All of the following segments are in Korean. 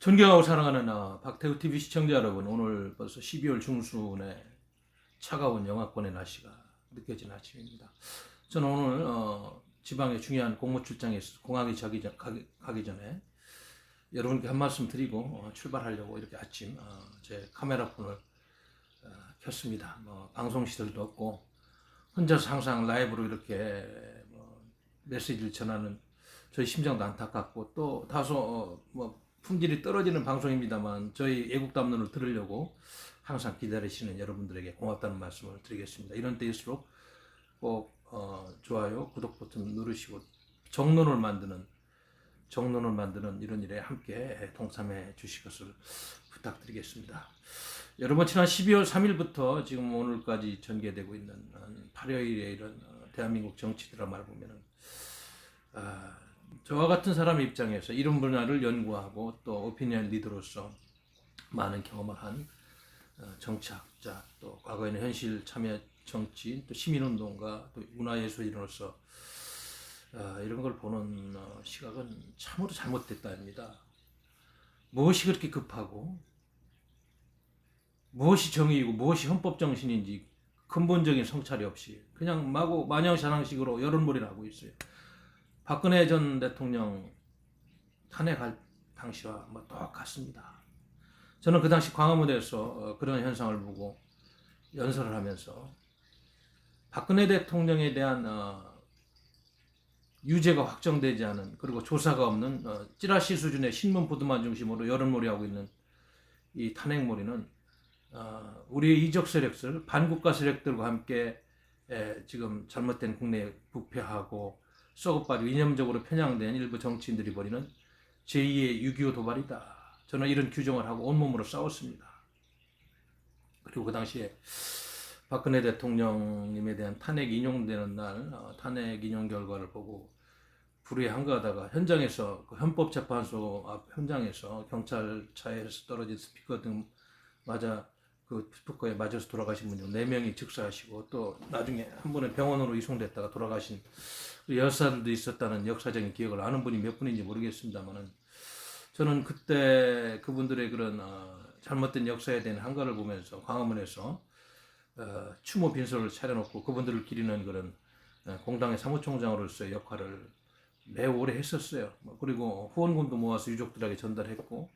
존경하고 사랑하는 어, 박태우 TV 시청자 여러분, 오늘 벌써 12월 중순에 차가운 영하권의 날씨가 느껴진 아침입니다. 저는 오늘 어, 지방에 중요한 공무 출장에 공항에 가기, 전, 가기, 가기 전에 여러분께 한 말씀 드리고 어, 출발하려고 이렇게 아침 어, 제 카메라 폰을 어, 켰습니다. 뭐 방송 시설도 없고 혼자서 항상 라이브로 이렇게 뭐 메시지를 전하는 저희 심정도 안타깝고 또 다소 어, 뭐 품질이 떨어지는 방송입니다만 저희 애국 담론을 들으려고 항상 기다리시는 여러분들에게 고맙다는 말씀을 드리겠습니다. 이런 때일수록 꼭 어, 좋아요, 구독 버튼 누르시고 정론을 만드는 정론을 만드는 이런 일에 함께 동참해 주실 것을 부탁드리겠습니다. 여러분 지난 12월 3일부터 지금 오늘까지 전개되고 있는 8여일의 이런 어, 대한민국 정치 드라마를 보면은 아, 저와 같은 사람의 입장에서 이런 분야를 연구하고 또 오피니언 리더로서 많은 경험을 한 어, 정치학자 또 과거에는 현실 참여 정치인 또 시민운동가 또 문화예술인으로서 어, 이런 걸 보는 어, 시각은 참으로 잘못됐다입니다. 무엇이 그렇게 급하고 무엇이 정의이고 무엇이 헌법 정신인지 근본적인 성찰이 없이 그냥 마구 마냥샤랑식으로 여론몰이를 하고 있어요. 박근혜 전 대통령 탄핵할 당시와 뭐 똑같습니다. 저는 그 당시 광화문에서 어, 그런 현상을 보고 연설을 하면서 박근혜 대통령에 대한 어, 유죄가 확정되지 않은 그리고 조사가 없는 어, 찌라시 수준의 신문 보도만 중심으로 여론몰이하고 있는 이 탄핵몰이는 어, 우리의 이적 세력들 반국가 세력들과 함께 에, 지금 잘못된 국내 부패하고 썩어빠지고 이념적으로 편향된 일부 정치인들이 벌이는 제2의 6.25 도발이다. 저는 이런 규정을 하고 온몸으로 싸웠습니다. 그리고 그 당시에 박근혜 대통령님에 대한 탄핵 인용되는 날 어, 탄핵 인용 결과를 보고 불의에 한가하다가 현장에서 그 헌법재판소 앞 현장에서 경찰차에서 떨어진 스피커 등 맞아 그 스피커에 맞아서 돌아가신 분이 네 명이 즉사하시고 또 나중에 한 분은 병원으로 이송됐다가 돌아가신 그 여사들도 있었다는 역사적인 기억을 아는 분이 몇 분인지 모르겠습니다만은 저는 그때 그분들의 그런 어, 잘못된 역사에 대한 한가를 보면서 광화문에서 어, 추모 빈소를 차려놓고 그분들을 기리는 그런 어, 공당의 사무총장으로서의 역할을 매우 오래 했었어요. 뭐 그리고 후원금도 모아서 유족들에게 전달했고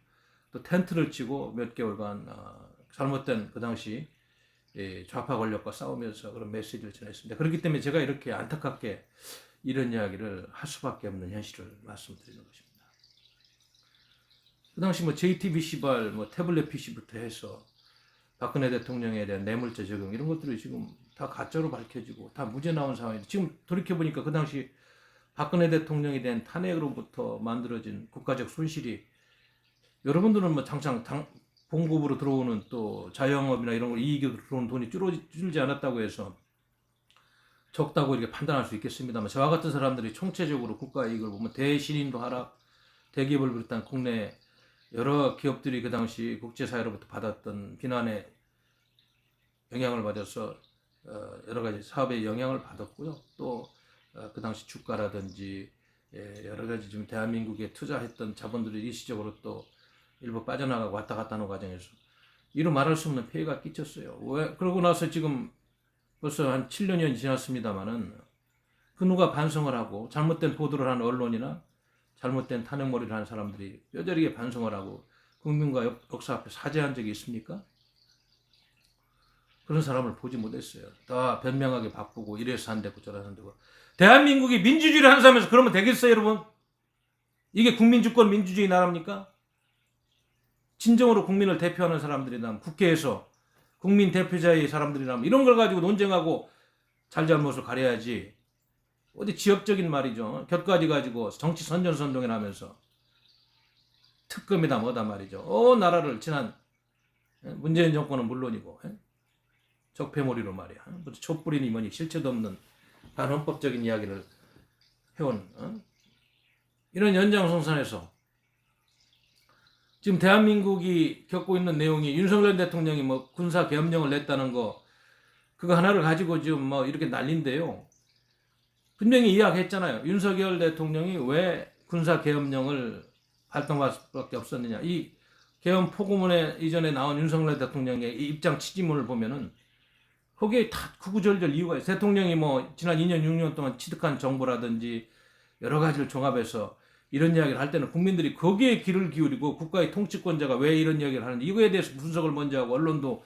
또 텐트를 치고 몇 개월간 어, 잘못된 그 당시 예, 좌파 권력과 싸우면서 그런 메시지를 전했습니다. 그렇기 때문에 제가 이렇게 안타깝게 이런 이야기를 할 수밖에 없는 현실을 말씀드리는 것입니다. 그 당시 뭐 JTBC발 뭐 태블릿 PC부터 해서 박근혜 대통령에 대한 뇌물죄 적용 이런 것들이 지금 다 가짜로 밝혀지고 다 무죄 나온 상황인데 지금 돌이켜 보니까 그 당시 박근혜 대통령에 대한 탄핵으로부터 만들어진 국가적 손실이 여러분들은 뭐 장창 당, 봉급으로 들어오는 또 자영업이나 이런 걸 이익으로 들어오는 돈이 줄어들지 않았다고 해서 적다고 이렇게 판단할 수 있겠습니다만 저와 같은 사람들이 총체적으로 국가 이익을 보면 대신인도 하락, 대기업을 비롯한 국내 여러 기업들이 그 당시 국제사회로부터 받았던 비난의 영향을 받아서 어, 여러 가지 사업에 영향을 받았고요. 또 그 당시 주가라든지 예, 여러 가지 지금 대한민국에 투자했던 자본들이 일시적으로 또 일부 빠져나가고 왔다 갔다 하는 과정에서 이루 말할 수 없는 피해가 끼쳤어요. 왜 그러고 나서 지금 벌써 한 7년이 지났습니다마는 그 누가 반성을 하고 잘못된 보도를 한 언론이나 잘못된 탄핵머리를 한 사람들이 뼈저리게 반성을 하고 국민과 역- 역사 앞에 사죄한 적이 있습니까? 그런 사람을 보지 못했어요. 다 변명하게 바쁘고 이래서 안 되고 저래서 안 되고. 대한민국이 민주주의를 한사면서 그러면 되겠어요, 여러분? 이게 국민주권 민주주의 나라입니까? 진정으로 국민을 대표하는 사람들이라면 국회에서 국민 대표자의 사람들이라면 이런 걸 가지고 논쟁하고 잘잘못을 가려야지 어디 지역적인 말이죠. 곁가지 가지고 정치 선전선동을 하면서 특검이다 뭐다 말이죠. 어 나라를 지난 예, 문재인 정권은 물론이고 예? 적폐몰이로 말이야. 촛불이니 뭐니 실체도 없는 반헌법적인 이야기를 해온 어? 이런 연장선상에서 지금 대한민국이 겪고 있는 내용이 윤석열 대통령이 뭐 군사 계엄령을 냈다는 거 그거 하나를 가지고 지금 뭐 이렇게 난린데요. 분명히 이야기했잖아요. 윤석열 대통령이 왜 군사 계엄령을 활동할 수밖에 없었느냐. 이 개헌 포고문에 이전에 나온 윤석열 대통령의 이 입장 취지문을 보면은 거기에 다 구구절절 이유가 있어요. 대통령이 뭐 지난 2년 6년 동안 취득한 정보라든지 여러 가지를 종합해서 이런 이야기를 할 때는 국민들이 거기에 귀를 기울이고 국가의 통치권자가 왜 이런 이야기를 하는지 이거에 대해서 분석을 먼저 하고 언론도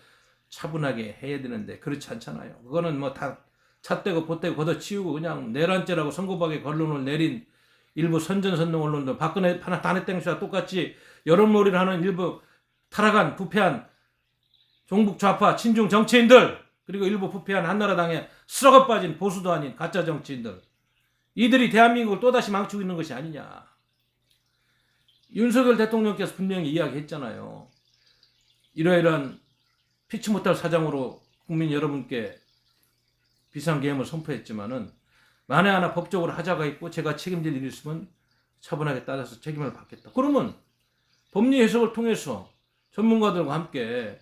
차분하게 해야 되는데 그렇지 않잖아요. 그거는 뭐 다 찻대고 보태고 걷어치우고 그냥 내란죄라고 선고박에 결론을 내린 일부 선전선동 언론들 박근혜 탄핵 씨와 똑같이 여론몰이를 하는 일부 타락한 부패한 종북 좌파 친중 정치인들 그리고 일부 부패한 한나라당에 썩어 빠진 보수도 아닌 가짜 정치인들 이들이 대한민국을 또다시 망치고 있는 것이 아니냐. 윤석열 대통령께서 분명히 이야기했잖아요. 이러이러한 피치 못할 사정으로 국민 여러분께 비상계엄을 선포했지만은 만에 하나 법적으로 하자가 있고 제가 책임질 일이 있으면 차분하게 따져서 책임을 받겠다. 그러면 법리 해석을 통해서 전문가들과 함께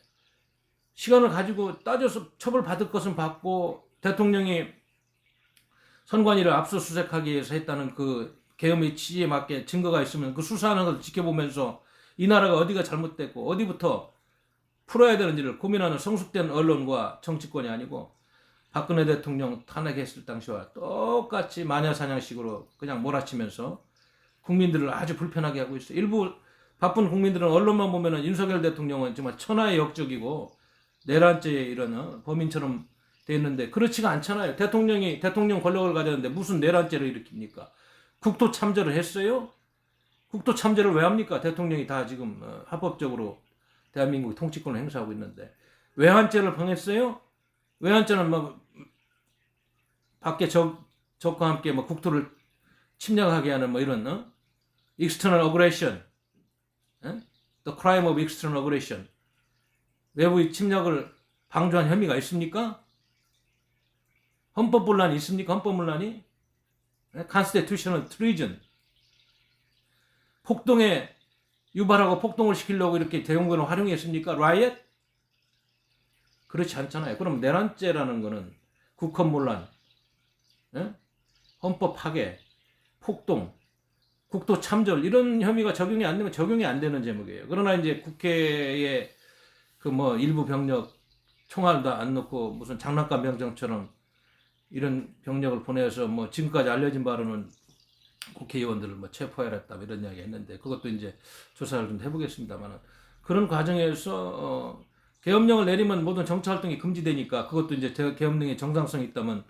시간을 가지고 따져서 처벌받을 것은 받고 대통령이 선관위를 압수수색하기 위해서 했다는 그 계엄의 취지에 맞게 증거가 있으면 그 수사하는 것을 지켜보면서 이 나라가 어디가 잘못됐고 어디부터 풀어야 되는지를 고민하는 성숙된 언론과 정치권이 아니고 박근혜 대통령 탄핵했을 당시와 똑같이 마녀사냥식으로 그냥 몰아치면서 국민들을 아주 불편하게 하고 있어요. 일부 바쁜 국민들은 언론만 보면은 윤석열 대통령은 정말 천하의 역적이고 내란죄의 이런 어, 범인처럼 돼 있는데 그렇지가 않잖아요. 대통령이 대통령 권력을 가졌는데 무슨 내란죄를 일으킵니까? 국토 참전을 했어요? 국토 참전을 왜 합니까? 대통령이 다 지금 어, 합법적으로 대한민국 통치권을 행사하고 있는데 외환죄를 방했어요? 외환죄는 뭐 밖에 적 적과 함께 뭐 국토를 침략하게 하는 뭐 이런 어? external aggression, 어? the crime of external aggression 외부의 침략을 방조한 혐의가 있습니까? 헌법분란이 있습니까? 헌법분란이? Constitutional treason. 폭동에 유발하고 폭동을 시키려고 이렇게 대공권을 활용했습니까? riot? 그렇지 않잖아요. 그럼 내란죄라는 거는 국헌문란, 예? 헌법 파괴, 폭동, 국토 참절 이런 혐의가 적용이 안 되면 적용이 안 되는 제목이에요. 그러나 이제 국회에 그 뭐 일부 병력 총알도 안 넣고 무슨 장난감 병정처럼 이런 병력을 보내서 뭐 지금까지 알려진 바로는 국회의원들을 뭐 체포해라 했다 이런 이야기 했는데 그것도 이제 조사를 좀 해보겠습니다만은 그런 과정에서 어, 계엄령을 내리면 모든 정치 활동이 금지되니까 그것도 이제 계엄령의 정상성이 있다면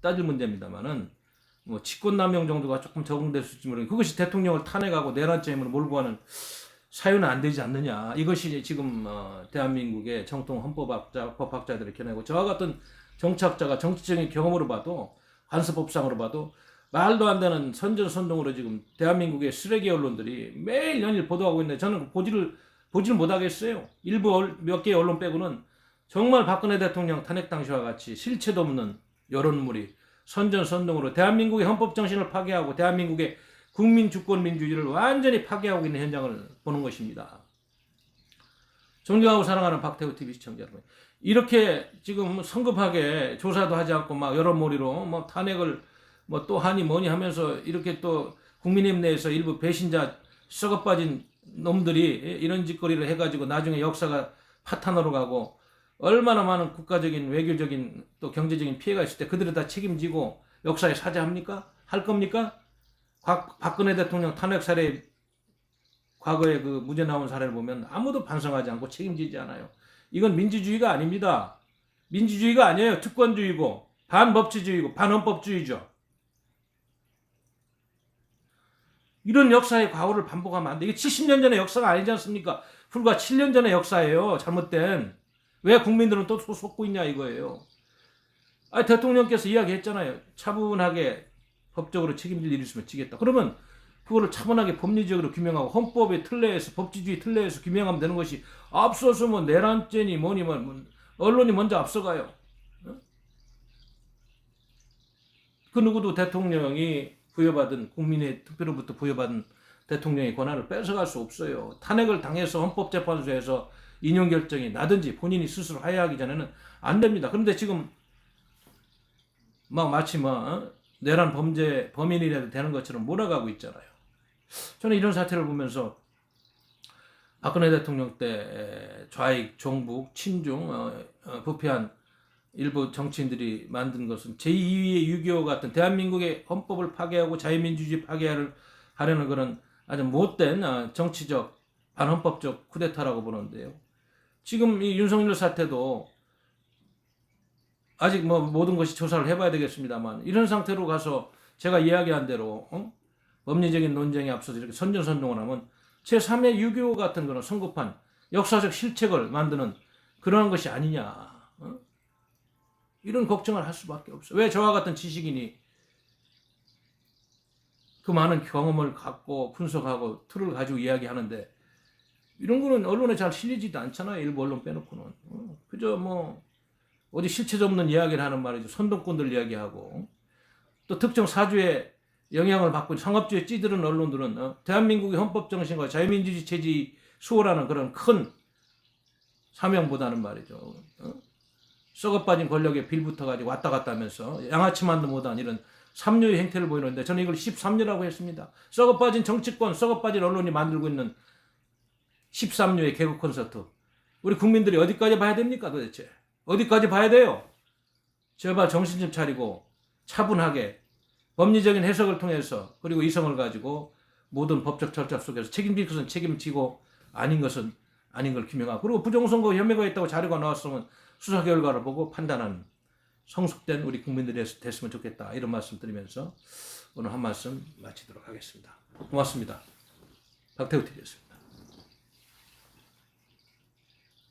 따질 문제입니다만은 뭐 직권 남용 정도가 조금 적응될 수 있을지 모르겠는데 그것이 대통령을 탄핵하고 내란죄임을 몰고 가는 사유는 안 되지 않느냐 이것이 지금 어, 대한민국의 정통 헌법학자 법학자들의 견해고 저와 같은 정치학자가 정치적인 경험으로 봐도 관습법상으로 봐도 말도 안 되는 선전선동으로 지금 대한민국의 쓰레기 언론들이 매일 연일 보도하고 있는데 저는 보지를 보지를 못하겠어요. 일부 몇 개의 언론 빼고는 정말 박근혜 대통령 탄핵 당시와 같이 실체도 없는 여론물이 선전선동으로 대한민국의 헌법 정신을 파괴하고 대한민국의 국민 주권 민주주의를 완전히 파괴하고 있는 현장을 보는 것입니다. 존경하고 사랑하는 박태우 TV 시청자 여러분, 이렇게 지금 성급하게 조사도 하지 않고 막 여론몰이로 뭐 탄핵을 뭐 또 하니 뭐니 하면서 이렇게 또 국민의힘 내에서 일부 배신자 썩어 빠진 놈들이 이런 짓거리를 해가지고 나중에 역사가 파탄으로 가고 얼마나 많은 국가적인 외교적인 또 경제적인 피해가 있을 때 그들을 다 책임지고 역사에 사죄합니까? 할 겁니까? 박, 박근혜 대통령 탄핵 사례 과거에 그 무죄 나온 사례를 보면 아무도 반성하지 않고 책임지지 않아요. 이건 민주주의가 아닙니다. 민주주의가 아니에요. 특권주의고 반법치주의고 반헌법주의죠. 이런 역사의 과오를 반복하면 안 돼. 이게 70년 전의 역사가 아니지 않습니까? 불과 7년 전의 역사예요. 잘못된. 왜 국민들은 또 속고 있냐 이거예요. 아 대통령께서 이야기했잖아요. 차분하게 법적으로 책임질 일이 있으면 지겠다. 그러면 그거를 차분하게 법리적으로 규명하고 헌법의 틀 내에서 법치주의 틀 내에서 규명하면 되는 것이 앞서서 뭐 내란죄니 뭐니 뭐, 뭐 언론이 먼저 앞서가요. 그 누구도 대통령이 부여받은 국민의 투표로부터 부여받은 대통령의 권한을 뺏어갈 수 없어요. 탄핵을 당해서 헌법재판소에서 인용 결정이 나든지 본인이 스스로 하야하기 전에는 안 됩니다. 그런데 지금 막 마치 뭐 어? 내란 범죄 범인이라도 되는 것처럼 몰아가고 있잖아요. 저는 이런 사태를 보면서 박근혜 대통령 때 좌익, 종북, 친중, 어, 어, 부패한 일부 정치인들이 만든 것은 제2위의 6.25 같은 대한민국의 헌법을 파괴하고 자유민주주의 파괴를 하려는 그런 아주 못된 어, 정치적 반헌법적 쿠데타라고 보는데요. 지금 이 윤석열 사태도 아직 뭐 모든 것이 조사를 해봐야 되겠습니다만 이런 상태로 가서 제가 이야기한 대로 어? 법리적인 논쟁에 앞서서 이렇게 선전선동을 하면 제3의 유교 같은 그런 성급한 역사적 실책을 만드는 그러한 것이 아니냐. 어? 이런 걱정을 할 수밖에 없어. 왜 저와 같은 지식인이 그 많은 경험을 갖고 분석하고 틀을 가지고 이야기하는데 이런 거는 언론에 잘 실리지도 않잖아요. 일부 언론 빼놓고는. 어, 그저 뭐 어디 실체 없는 이야기를 하는 말이죠. 선동꾼들 이야기하고 또 특정 사주에 영향을 받고 상업주의에 찌들은 언론들은 어, 대한민국의 헌법 정신과 자유민주주의 체제 수호라는 그런 큰 사명보다는 말이죠. 어? 썩어 빠진 권력에 빌붙어 가지고 왔다 갔다 하면서 양아치만도 못한 이런 삼류의 행태를 보이는데 저는 이걸 13류라고 했습니다. 썩어 빠진 정치권, 썩어 빠진 언론이 만들고 있는 13류의 개국 콘서트. 우리 국민들이 어디까지 봐야 됩니까 도대체? 어디까지 봐야 돼요? 제발 정신 좀 차리고 차분하게 법리적인 해석을 통해서 그리고 이성을 가지고 모든 법적 절차 속에서 책임질 것은 책임지고 아닌 것은 아닌 걸 규명하고 그리고 부정선거 혐의가 있다고 자료가 나왔으면 수사 결과를 보고 판단하는 성숙된 우리 국민들이 됐으면 좋겠다 이런 말씀 드리면서 오늘 한 말씀 마치도록 하겠습니다. 고맙습니다. 박태우 TV였습니다.